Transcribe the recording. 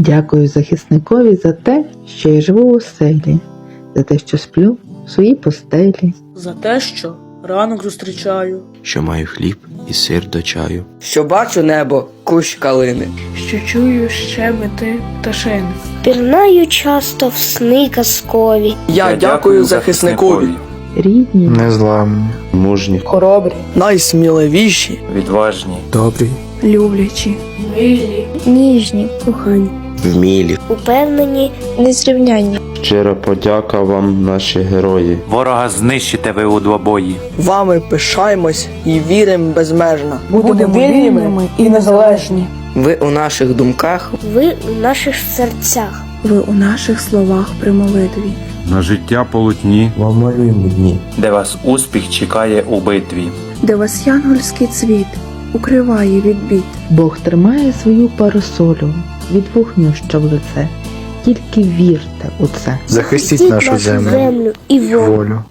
Дякую захисникові за те, що я живу у селі, за те, що сплю в своїй постелі. За те, що ранок зустрічаю. що маю хліб і сир до чаю. що бачу небо, кущ калини. що чую щебети пташин. Пірнаю часто в сни казкові. Я, дякую захисникові, Рідні, Незламні. Мужні, Хоробрі. найсміливіші, відважні, Добрі. Люблячі, Ніжні, кохані, вмілі. упевнені, незрівнянні. Щира подяка вам, наші герої. Ворога знищите ви у двобої. вами пишаємось і віримо безмежно. Будемо вільними і незалежні. Ви у наших думках, Ви у наших серцях. ви у наших словах при молитві. На життя полотні, Вам малюємо дні. де вас успіх чекає у битві. де вас янгольський цвіт укриває від бід. Бог тримає свою парасолю від вогню, що в лице. Тільки вірте у це. Захистіть нашу землю і і волю. волю.